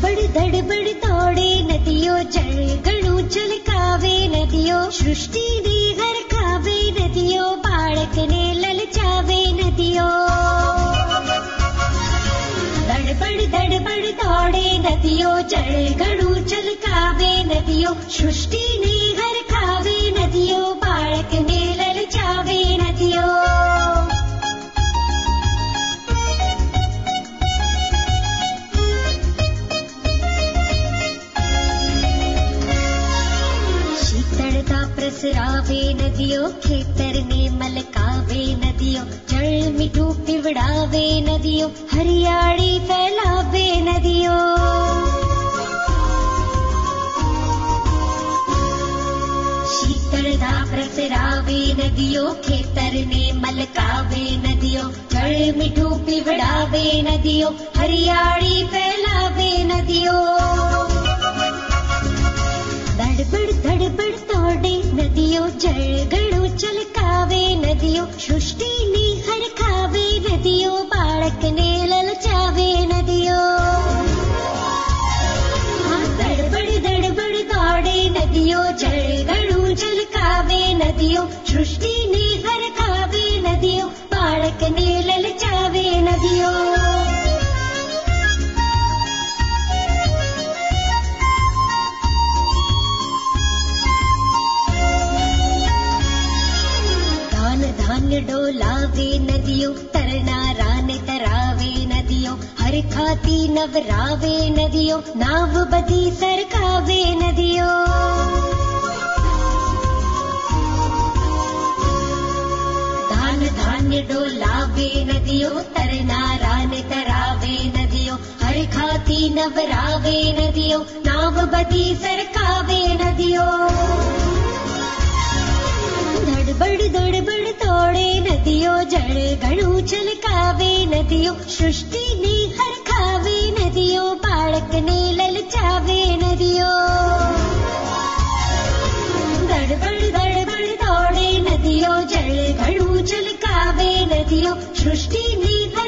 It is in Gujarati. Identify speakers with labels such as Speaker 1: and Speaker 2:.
Speaker 1: ધડબડ ધડબડ તોડે નદીઓ જળ, ગણું છલકાવે નદીઓ સૃષ્ટિને હરખાવે નદીઓ, બાળકને લલચાવે નદીઓ. ધડબડ ધડબડ તોડે નદીઓ, જળ, ગણું છલકાવે નદીઓ સૃષ્ટિને હરખાવે પ્રસરાવે નદીઓ ખેતરને મલકાવે નદીઓ જળ મીઠું પીવડાવે નદીઓ હરિયાળી ફેલાવે નદીઓ શીતળતા પ્રસરાવે નદીઓ ખેતરને મલકાવે નદીઓ જળ મીઠું પીવડાવે નદીઓ હરિયાળી ફેલાવે નદીઓ નદીઓ જળ ચલકાવે નદીઓ, સૃષ્ટિની હરખાવે નદીઓ, બાળકને લલચાવે નદીઓ. દડબડ ધડબડ તોડે નદીઓ જળ ચલકાવે નદીઓ, સૃષ્ટિને डोलावे लावे नद तरनारानि तरावे नदियो हरिखाती नवरावे नदियोबती धान धान्य डोलावे लावे नदो तरनाराणि तरावे नदयो हरि खाती नवरावे नदयो नावबती सर्कावे નદીઓ સૃષ્ટિને હરખાવે, નદીઓ બાળકને લલચાવે નદીઓ. ધડબડ ધડબડ દોડે, નદીઓ જળ, ઘણું છલકાવે નદીઓ સૃષ્ટિને